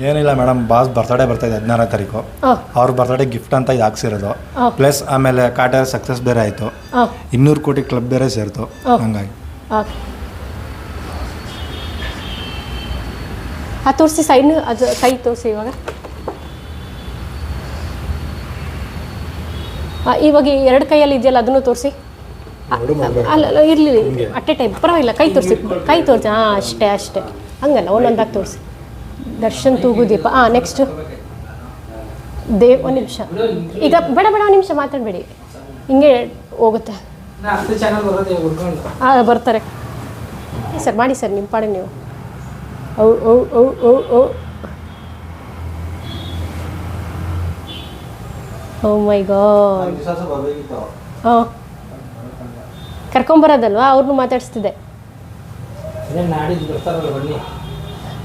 ಏನಿಲ್ಲ madam boss birthday ಬರ್ತಾ ಇದೆ ಹದಿನಾರನೇ ತಾರೀಕು. ಹಾಂ ಅವ್ರ ಬರ್ತಡೇ ಗಿಫ್ಟ್ ಅಂತ ಇದು ಹಾಕ್ಸಿರೋದು. ಹಾಂ. ಪ್ಲಸ್ ಆಮೇಲೆ ಕಾಟ ಸಕ್ಸಸ್ ಬೇರೆ ಆಯಿತು. ಹಾಂ ಇನ್ನೂರು ಕೋಟಿ ಕ್ಲಬ್ ಬೇರೆ ಸೇರಿತು. ಹಾಂ. ಹಂಗಾಗಿ. ಆ ತೋರಿಸಿ ಸೈನ್ ಅದು ಕೈ ತೋರಿಸಿ ಇವಾಗ. ಆ, ಇವಾಗ ಎರಡು ಕೈಯಲ್ಲಿ ಇದೆಯಲ್ಲ ಅದನ್ನು ತೋರಿಸಿ. ಅಲ್ಲ ಅಲ್ಲ ಇರಲಿ ಅಟ್ ಎ ಟೈಮ್ ಪರವಾಗಿಲ್ಲ. ಕೈ ತೋರಿಸಿ ಕೈ ತೋರಿಸಿ. ಹಾಂ ಅಷ್ಟೇ ಅಷ್ಟೇ. ಹಂಗಲ್ಲ ಒಂದೊಂದಾಗಿ ತೋರಿಸಿ. ದರ್ಶನ್ ತೂಗುದೀಪ ಹಾಂ ನೆಕ್ಸ್ಟ್ ದೇವ್ ಒಂದು ನಿಮಿಷ. ಈಗ ಬೇಡ ಬೇಡ ಒಂದು ನಿಮಿಷ ಮಾತಾಡಬೇಡಿ. ಹಿಂಗೆ ಹೋಗುತ್ತೆ. ಹಾಂ ಬರ್ತಾರೆ. ಸರ್ ಮಾಡಿ ಸರ್ ನಿಮ್ಮ ಪಾಡಿಗೆ ನೀವು. ಔ ಓ ಓ ಓ ಓ ಓ ಮೈ ಗಾಡ್ ಹಾಂ ಕರ್ಕೊಂಬರೋದಲ್ವಾ? ಅವ್ರನ್ನೂ ಮಾತಾಡಿಸ್ತಿದ್ದೆ.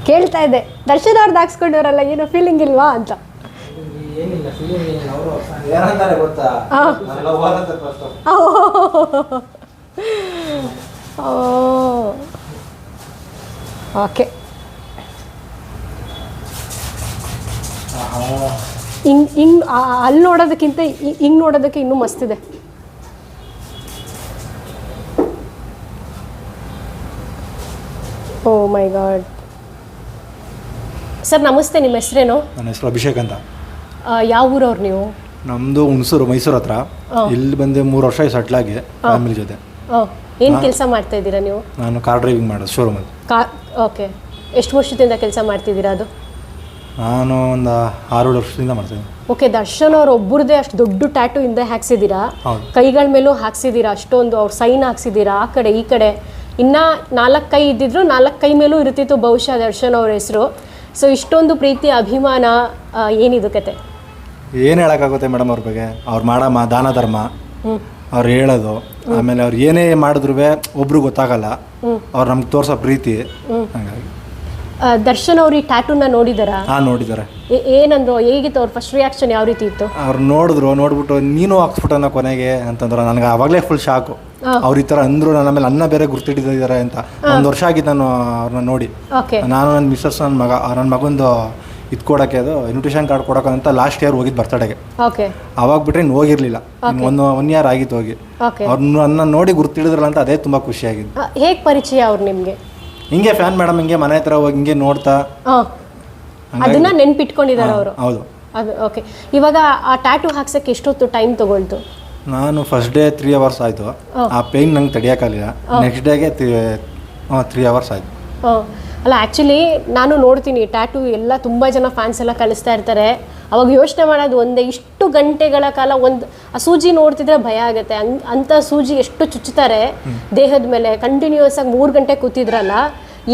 ಕೇಳ್ತಾ ಇದ್ದೆ. ದರ್ಶನ್ ಅವ್ರದ್ದು ಹಾಕ್ಸ್ಕೊಂಡವ್ರಲ್ಲ ಏನೋ ಫೀಲಿಂಗ್ ಇಲ್ವಾ ಅಂತ. ಏನಿಲ್ಲ ಫೀಲಿಂಗ್ ಏನಿಲ್ಲ ಅವರು ಏನಂತಾರೆ ಗೊತ್ತಾ? ಹಾಂ. ಓಕೆ ಹಿಂಗ್ ಹಿಂಗ್ ಅಲ್ಲಿ ನೋಡೋದಕ್ಕಿಂತ ಹಿಂಗ್ ನೋಡೋದಕ್ಕೆ ಇನ್ನೂ ಮಸ್ತಿದೆ ಓ ಮೈ ಗಾಡ್. ಸರ್ ನಮಸ್ತೆ ನಿಮ್ಮ ಹೆಸರೇನು? ನನ್ನ ಹೆಸರು ಅಭಿಷೇಕ್ ಅಂತ. ಯಾವ ಊರವ್ರು ನೀವು? ನಮ್ಮದು ಹುಣಸೂರು ಮೈಸೂರು ಹತ್ರ. ಇಲ್ಲಿ ಬಂದೆ ಮೂರು ವರ್ಷ ಆಗಿದೆ ಫ್ಯಾಮಿಲಿ ಜೊತೆ. ಏನು ಕೆಲಸ ಮಾಡ್ತಾ ಇದ್ದೀರಾ ನೀವು? ನಾನು ಕಾರ್ ಡ್ರೈವಿಂಗ್ ಮಾಡೋದು ಶೋರೂಮಲ್ಲಿ ಕಾರ್ ಓಕೆ. ಎಷ್ಟು ವರ್ಷದಿಂದ ಕೆಲಸ ಮಾಡ್ತಿದ್ದೀರಾ ಅದು? ನಾನು ಒಂದು ಆರು ವರ್ಷದಿಂದ ಮಾಡ್ತೀನಿ ಓಕೆ ದರ್ಶನ್ ಅವ್ರ ಒಬ್ಬರದೇ ಅಷ್ಟು ದೊಡ್ಡ ಟ್ಯಾಟು ಹಿಂದೆ ಹಾಕ್ಸಿದ್ದೀರಾ. ಕೈಗಳ ಮೇಲೂ ಹಾಕ್ಸಿದ್ದೀರಾ? ಅಷ್ಟೊಂದು ಅವ್ರ ಸೈನ್ ಹಾಕ್ಸಿದ್ದೀರಾ? ಆ ಕಡೆ ಈ ಕಡೆ. ಇನ್ನ ನಾಲ್ಕು ಕೈ ಇದ್ದಿದ್ರು ನಾಲ್ಕು ಕೈ ಮೇಲೂ ಇರ್ತಿತ್ತು ಬಹುಶಃ ದರ್ಶನ್ ಅವ್ರ ಹೆಸರು. ಸೊ ಇಷ್ಟೊಂದು ಪ್ರೀತಿ ಅಭಿಮಾನ ಏನಿದು ಕತೆ? ಏನು ಹೇಳೋಕ್ಕಾಗುತ್ತೆ ಮೇಡಮ್ ಅವ್ರ ಬಗ್ಗೆ? ಅವ್ರು ಮಾಡಮ್ಮ ದಾನ ಧರ್ಮ ಅವ್ರು ಹೇಳೋದು. ಆಮೇಲೆ ಅವ್ರು ಏನೇ ಮಾಡಿದ್ರು ಒಬ್ರು ಗೊತ್ತಾಗಲ್ಲ. ಅವ್ರು ನಮ್ಗೆ ತೋರ್ಸೋ ಪ್ರೀತಿ. ಹಂಗಾಗಿ. ದರ್ಶನ್ ಅವ್ರು ಈ ಟ್ಯಾಟೂನ ನೋಡಿದಾರಾ? ಹಾ ನೋಡಿದ್ದಾರೆ ಏನಂದ್ರು ಹೇಗಿತ್ತು ಅವ್ರ ಫಸ್ಟ್ ರಿಯಾಕ್ಷನ್ ಯಾವ ರೀತಿ ಇತ್ತು? ಅವ್ರು ನೋಡಿದ್ರು ನೋಡ್ಬಿಟ್ಟು ನೀನು ಹಾಕ್ಸ್ಬಿಟ್ಟನ ಕೊನೆಗೆ ಅಂತಂದ್ರೆ ನನಗೆ ಆವಾಗಲೇ ಫುಲ್ ಶಾಕು ಅವ್ರು ಈ ಥರ ಅಂದರು ನನ್ನ ಮೇಲೆ ಅನ್ನ ಬೇರೆ ಗುರ್ತಿಟ್ಟಿದ್ದಾರೆ ಅಂತ. ಒಂದು ವರ್ಷ ಆಗಿದ್ದು ನಾನು ಅವ್ರನ್ನ ನೋಡಿ. ನಾನು ನನ್ನ ಮಿಸ್ಸಸ್ ನನ್ನ ಮಗ ನನ್ನ ಮಗಂದು ಇದು ಕೊಡೋಕ್ಕೆ ಅದು ಇನ್ವಿಟೇಷನ್ ಕಾರ್ಡ್ ಕೊಡೋಕೆ ಅಂತ ಲಾಸ್ಟ್ ಇಯರ್ ಹೋಗಿದ್ದು ಬರ್ತಡೆಗೆ ಅವಾಗ ಬಿಟ್ರೆ ಇನ್ನು ಹೋಗಿರಲಿಲ್ಲ. ಒಂದು ಒನ್ ಇಯರ್ ಆಗಿತ್ತು ಹೋಗಿ. ಅವ್ರನ್ನ ಅನ್ನ ನನ್ನ ನೋಡಿ ಗುರ್ತಿಡಿದ್ರಲ್ಲ ಅಂತ ಅದೇ ತುಂಬ ಖುಷಿಯಾಗಿದ್ದು ಹೇಗೆ ಪರಿಚಯ ಅವ್ರು ನಿಮಗೆ? ಹಿಂಗೆ ಫ್ಯಾನ್ ಮೇಡಮ್ ಹಿಂಗೆ ಮನೆ ಹತ್ರ ಹೋಗಿ ಹಿಂಗೆ ನೋಡ್ತಾ. ಅದನ್ನ ನೆನ್ಪಿಟ್ಕೊಂಡಿದ್ದಾರೆ ಅವರು. ಹೌದು. ಅದು ಓಕೆ ಇವಾಗ ಆ ಟ್ಯಾಟೂ ಹಾಕ್ಸಕ್ಕೆ ಎಷ್ಟೊತ್ತು ಟೈಮ್ ತಗೊಳ್ತು? ನಾನು ಫಸ್ಟ್ ಡೇ ತ್ರೀ ಅವರ್ಸ್ ಆಯಿತು. ಆ ಪೇನ್ ನಂಗೆ ತಡಿಯೋಕ್ಕಾಗಲಿಲ್ಲ ನೆಕ್ಸ್ಟ್ ಡೇಗೆ ತ್ರೀ ಅವರ್ಸ್ ಆಯಿತು. ಅಲ್ಲ ಆ್ಯಕ್ಚುಲಿ ನಾನು ನೋಡ್ತೀನಿ ಟ್ಯಾಟೂ ಎಲ್ಲ ತುಂಬ ಜನ ಫ್ಯಾನ್ಸ್ ಎಲ್ಲ ಕಳಿಸ್ತಾ ಇರ್ತಾರೆ. ಅವಾಗ ಯೋಚನೆ ಮಾಡೋದು ಒಂದೇ ಇಷ್ಟು ಗಂಟೆಗಳ ಕಾಲ ಒಂದು ಆ ಸೂಜಿ ನೋಡ್ತಿದ್ರೆ ಭಯ ಆಗುತ್ತೆ. ಹಂಗ್ ಅಂಥ ಸೂಜಿ ಎಷ್ಟು ಚುಚ್ಚುತ್ತಾರೆ ದೇಹದ ಮೇಲೆ. ಕಂಟಿನ್ಯೂಸ್ ಆಗಿ ಮೂರು ಗಂಟೆ ಕೂತಿದ್ರಲ್ಲ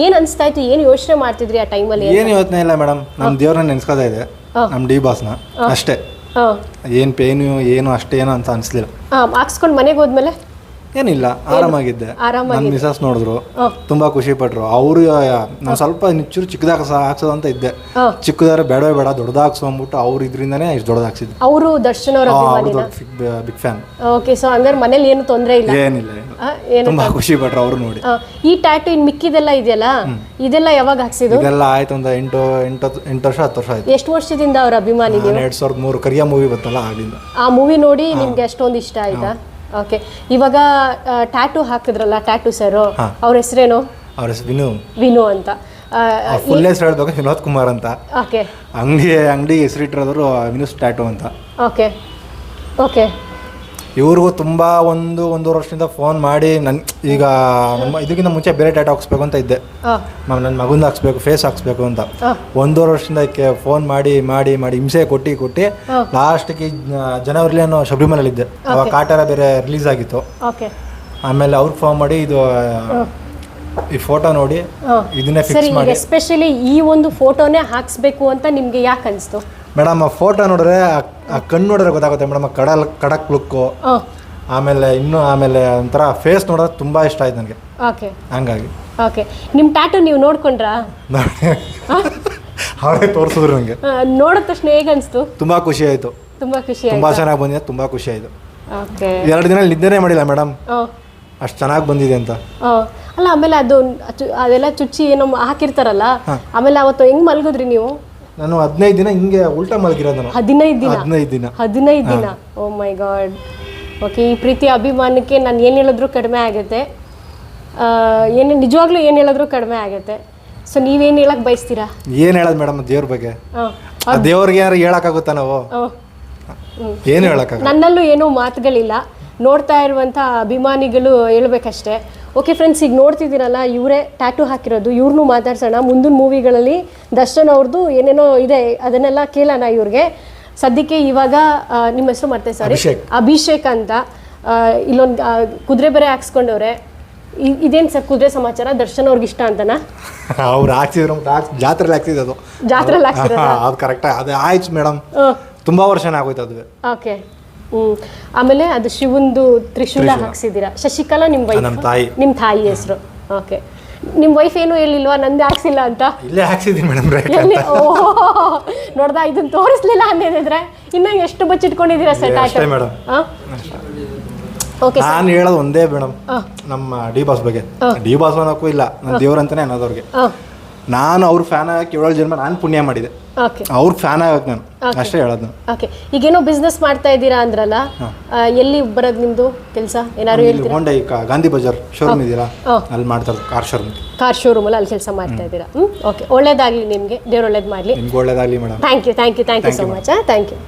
ಏನು ಅನಿಸ್ತಾ ಇತ್ತು ಏನು ಯೋಚನೆ ಮಾಡ್ತಿದ್ರಿ ಆ ಟೈಮಲ್ಲಿ ಏನು ಯೋಚನೆ ಇಲ್ಲ ಮೇಡಮ್ ನಮ್ಮ ದೇವ್ರನ್ನ ನೆನ್ಸ್ಕೋತಾ ಇದೆ. ನಮ್ಮ ಡಿ ಬಾಸ್ನ ಅಷ್ಟೇ. ಏನು ಪೇನು ಏನು ಅಷ್ಟೇನು ಅಂತ ಅನಿಸ್ಲಿಲ್ಲ. ಹಾಂ ಹಾಕ್ಸ್ಕೊಂಡು ಮನೆಗೆ ಹೋದ್ಮೇಲೆ? ಏನಿಲ್ಲ ಆರಾಮಾಗಿದ್ದೆ. ಆರಾಮಾಗಿ ನನ್ನ ಮಿಸಸ್ ನೋಡಿದ್ರು. ತುಂಬಾ ಖುಷಿ ಪಟ್ರು. ಅವರು ನಾನು ಸ್ವಲ್ಪ ನಿಚ್ಚೂರು ಚಿಕ್ಕದಾಗ ಹಾಕ್ಸೋದು ಅಂತ ಇದ್ದೆ. ಚಿಕ್ಕದಾರ ಚಿಕ್ಕದಾದ್ರೆ ಬೇಡವೇ ಬೇಡ ದೊಡ್ಡದಾಗ್ಸು ಅಂದ್ಬಿಟ್ಟು ಅವ್ರ ಇದರಿಂದನೇ ಇಷ್ಟು ದೊಡ್ಡದಾಗ್ಸಿದ್ದು ಅವರು ದರ್ಶನ್ ಅವ್ರ ಬಿಗ್ ಫ್ಯಾನ್ ಓಕೆ ಸೊ ಹಂಗಾರೆ ಮನೇಲಿ ಏನು ತೊಂದರೆ ಇಲ್ಲ? ಏನಿಲ್ಲ ಏನು ತುಂಬಾ ಖುಷಿ ಪಟ್ರು ಅವರು ನೋಡಿ. ಈ ಟ್ಯಾಟೂ ಇನ್ ಮಿಕ್ಕಿದೆಲ್ಲ ಇದೆಯಲ್ಲ? ಇದೆಲ್ಲ ಯಾವಾಗ ಹಾಕ್ಸಿದ್ರು ಇದೆಲ್ಲ ಆಯ್ತು ಒಂದು ಎಂಟು ಎಂಟು ಎಂಟು ವರ್ಷ ಹತ್ತು ವರ್ಷ ಆಯ್ತು. ಎಷ್ಟು ವರ್ಷದಿಂದ ಅವ್ರ ಅಭಿಮಾನಿ ಎರಡ್ ಸಾವಿರದ ಮೂರು ಕರಿಯ ಮೂವಿ ಬಂತಲ್ಲ ಆಗಿಂದ. ಆ ಮೂವಿ ನೋಡಿ ನಿಮ್ಗೆ ಅಷ್ಟೊಂದು ಇಷ್ಟ ಆಯ್ತಾ? ಓಕೆ ಇವಾಗ ಟ್ಯಾಟೂ ಹಾಕಿದ್ರಲ್ಲ ಟ್ಯಾಟೂ ಸರ್ ಅವ್ರ ಹೆಸರೇನು? ಅವ್ರ ಹೆಸರು ವಿನು. ವಿನು ಅಂತ. ಫುಲ್ ಹೆಸರು ಹೇಳ್ಬೇಕು ವಿನೋದ್ ಕುಮಾರ್ ಅಂತ. ಓಕೆ ಅಂಗಡಿ ಅಂಗಡಿ ಹೆಸರಿಟ್ಟಿರೋದ್ರು ವಿನು ಟ್ಯಾಟು ಅಂತ. ಓಕೆ ಓಕೆ ಇವ್ರಿಗೂ ತುಂಬ ಒಂದು ಒಂದೂವರೆ ವರ್ಷದಿಂದ ಫೋನ್ ಮಾಡಿ ನನ್ ಈಗ ನಮ್ಮ ಇದಕ್ಕಿಂತ ಮುಂಚೆ ಬೇರೆ ಡೇಟಾ ಹಾಕ್ಸ್ಬೇಕು ಅಂತ ಇದ್ದೆ. ನನ್ನ ಮಗುನ ಹಾಕ್ಸ್ಬೇಕು ಫೇಸ್ ಹಾಕ್ಸ್ಬೇಕು ಅಂತ. ಒಂದೂವರೆ ವರ್ಷದಿಂದ ಫೋನ್ ಮಾಡಿ ಮಾಡಿ ಮಾಡಿ ಹಿಂಸೆ ಕೊಟ್ಟು ಕೊಟ್ಟು ಲಾಸ್ಟ್ಗೆ ಜನವರಿಲಿ ನಾನು ಶಬರಿಮಲೆಯಲ್ಲಿ ಇದ್ದೆ. ಅವಾಗ ಕಾಟರ ಬೇರೆ ರಿಲೀಸ್ ಆಗಿತ್ತು. ಆಮೇಲೆ ಅವ್ರಿಗೆ ಫೋನ್ ಮಾಡಿ ಇದು ಈ ಫೋಟೋ ನೋಡಿ ಇದನ್ನೇ ಫಿಕ್ಸ್ ಮಾಡಿ. ಎಸ್ಪೆಷಲಿ ಈ ಒಂದು ಫೋಟೋನೇ ಹಾಕ್ಸ್ಬೇಕು ಅಂತ ನಿಮ್ಗೆ ಯಾಕೆ ಅನಿಸ್ತು? ಮೇಡಮ್ ಆ ಫೋಟೋ ನೋಡಿದ್ರೆ ಆ- ಕಣ್ಣು ನೋಡಿದ್ರೆ ಗೊತ್ತಾಗುತ್ತೆ ಮೇಡಮ್ ಆ ಕಡಲ್ ಕಡಕ್ ಲುಕ್ಕು ಆಮೇಲೆ ಇನ್ನು ಆಮೇಲೆ ಒಂಥರ ಫೇಸ್ ನೋಡೋದು ತುಂಬ ಇಷ್ಟ ಆಯ್ತು ನನಗೆ. ಓಕೆ. ಹಂಗಾಗಿ. ಓಕೆ. ನಿಮ್ಮ ಟ್ಯಾಟೂ ನೀವು ನೋಡ್ಕೊಂಡ್ರಾ? ಅವರೇ ತೋರಿಸಿದ್ರು ನನಗೆ. ನೋಡಿದ ತಕ್ಷಣ ಹೇಗೆ ಅನಿಸ್ತು? ತುಂಬ ಖುಷಿ ಆಯಿತು. ತುಂಬ ಖುಷಿ ತುಂಬ ಚೆನ್ನಾಗಿ ಬಂದಿದೆ ತುಂಬ ಖುಷಿ ಆಯಿತು. ಓಕೆ. ಎರಡು ದಿನ ನಿದ್ದೆನೇ ಮಾಡಿಲ್ಲ ಮೇಡಮ್. ಅಷ್ಟು ಚೆನ್ನಾಗಿ ಬಂದಿದೆ ಅಂತ. ಅಲ್ಲ ಆಮೇಲೆ ಅದು ಅದೆಲ್ಲ ಚುಚ್ಚಿ ಏನೋ ಹಾಕಿರ್ತಾರಲ್ಲ ಆಮೇಲೆ ಅವತ್ತು ಹೆಂಗ್ ಮಲ್ಗಿದ್ರಿ ನೀವು? ನಾನು ಹದಿನೈದು ದಿನ ಹಿಂಗೆ ಉಲ್ಟಾ ಮಲಗಿರೋದು ನಾನು ಹದಿನೈದು ದಿನ? ಹದಿನೈದು ದಿನ. ಹದಿನೈದು ದಿನ? ಓ ಮೈ ಗಾಡ್ ಓಕೆ ಈ ಪ್ರೀತಿ ಅಭಿಮಾನಕ್ಕೆ ನಾನು ಏನು ಹೇಳಿದ್ರು ಕಡಿಮೆ ಆಗುತ್ತೆ. ಏನು ನಿಜವಾಗ್ಲೂ ಏನು ಹೇಳಿದ್ರು ಕಡಿಮೆ ಆಗುತ್ತೆ. ಸೊ ನೀವೇನು ಹೇಳಕ್ ಬಯಸ್ತೀರಾ? ಏನು ಹೇಳೋದು ಮೇಡಮ್ ದೇವ್ರ ಬಗ್ಗೆ? ಆ ದೇವ್ರಿಗೆ ಯಾರು ಹೇಳಕ್ಕಾಗುತ್ತಾ ನಾವು? ಏನು ಹೇಳಕ್ಕಾಗ ನನ್ನಲ್ಲೂ ಏನೂ ಮಾತುಗಳಿಲ್ಲ. ನೋಡ್ತಾ ಇರುವಂಥ ಅಭಿಮಾನಿಗಳು ಹೇಳ್ಬೇಕಷ್ಟೇ. ಓಕೆ ಫ್ರೆಂಡ್ಸ್ ಈಗ ನೋಡ್ತಿದ್ದೀರಲ್ಲ ಇವರೇ ಟ್ಯಾಟೂ ಹಾಕಿರೋದು ಇವ್ರನ್ನೂ ಮಾತಾಡ್ಸೋಣ. ಮುಂದಿನ ಮೂವಿಗಳಲ್ಲಿ ದರ್ಶನ್ ಅವ್ರದ್ದು ಏನೇನೋ ಇದೆ ಅದನ್ನೆಲ್ಲ ಕೇಳೋಣ ಇವ್ರಿಗೆ. ಸದ್ಯಕ್ಕೆ ಇವಾಗ ನಿಮ್ಮ ಹೆಸರು ಮತ್ತೆ ಸಾರಿ ಅಭಿಷೇಕ್. ಅಂತ. ಇಲ್ಲೊಂದು ಕುದುರೆ ಬೇರೆ ಹಾಕ್ಸ್ಕೊಂಡವ್ರೆ. ಇದೇನು ಸರ್ ಕುದುರೆ ಸಮಾಚಾರ? ದರ್ಶನ್ ಅವ್ರಿಗೆ ಇಷ್ಟ ಅಂತನಾ? ಅವ್ರು ಹಾಕ್ಸಿದ್ರು ಜಾತ್ರೆಲಿ ಹಾಕ್ಸಿದ್ದು ಅದು. ಜಾತ್ರೆಲಿ ಹಾಕ್ಸಿರೋದಾ? ಅದು ಕರೆಕ್ಟ್ ಅದು ಆಯ್ತು ಮೇಡಮ್ ತುಂಬಾ ವರ್ಷನೇ ಆಗೋಯ್ತು ಅದು ಓಕೆ ಹ್ಮ್. ಆಮೇಲೆ ಅದು ಶಿವಂದು ತ್ರಿಶೂಲ ಹಾಕ್ಸಿದ್ದೀರಾ. ಶಶಿಕಲಾ ನಿಮ್ಮ ವೈಫ್ ತಾಯಿ. ನಿಮ್ಮ ತಾಯಿ ಹೆಸರು. ಓಕೆ. ನಿಮ್ ವೈಫ್ ಏನು ಹೇಳಿಲ್ವಾ? ನಂದೇ ಹಾಕ್ಸಿಲ್ಲ ಅಂತ? ಇಲ್ಲೇ ಹಾಕ್ಸಿದ್ದೀನಿ ಮೇಡಮ್ ರೇಖಾ ಎಲ್ಲಿ? ನೋಡ್ದಾ ಇದನ್ನ ತೋರಿಸ್ಲಿಲ್ಲ ಅನ್ನೋದಿದ್ರೆ ಇನ್ನ ಎಷ್ಟು ಬಚ್ಚಿಟ್ಕೊಂಡಿದ್ದೀರಾ ಸೆಟ್ ಅಷ್ಟೇ ಆಯ್ತು? ಓಕೆ ನಾನು ಹೇಳೋದು ಒಂದೇ ಮೇಡಮ್ ನಮ್ಮ ಡಿ ಬಾಸ್ ಬಗ್ಗೆ. ಡಿ ಬಾಸ್ ಅನ್ನೋಕ್ಕೂ ಇಲ್ಲ. ನಾನು ದೇವ್ರಂತಾನೆ ಅನ್ನೋದವ್ರಿಗೆ ನಾನು ಅವ್ರ ಫ್ಯಾನ್ ಆಗಕ್ಕೆ ಏಳು ಜನ್ಮ ನಾನು ಪುಣ್ಯ ಮಾಡಿದೆ. ಓಕೆ ಅವ್ರ ಫ್ಯಾನ್ ಆಗಕ್ಕೆ ನಾನು. ಅಷ್ಟೇ ಹೇಳೋದು ನಾನು. ಓಕೆ ಈಗೇನೋ ಬಿಸ್ನೆಸ್ ಮಾಡ್ತಾ ಇದ್ದೀರಾ ಅಂದ್ರಲ್ಲ ಆ, ಎಲ್ಲಿ ಬರೋದು ನಿಮ್ದು ಕೆಲಸ? ಏನಾದ್ರು ಇಲ್ಲಿ ಹೇಳ್ತೀರಾ? ಹೋಂಡೈ ಕ- ಗಾಂಧಿ ಬಜಾರ್ ಶೋರೂಮ್ ಇದೆಯಲ್ಲ ಹಾ. ಅಲ್ಲಿ ಮಾಡ್ತಾರೆ ಕಾರ್ ಶೋರೂಮ್ ಕಾರ್ ಶೋರೂಮ್ ಅಲ್ಲಿ ಕೆಲಸ ಮಾಡ್ತಾ ಇದ್ದೀರಾ? ಹ್ಮ್ ಓಕೆ ಒಳ್ಳೇದಾಗಲಿ ನಿಮಗೆ. ದೇವ್ರ ಒಳ್ಳೇದ್ ಮಾಡ್ಲಿ. ನಿಮ್ಗೆ ಒಳ್ಳೇದಾಗಲಿ madam thank you thank you thank you so much thank you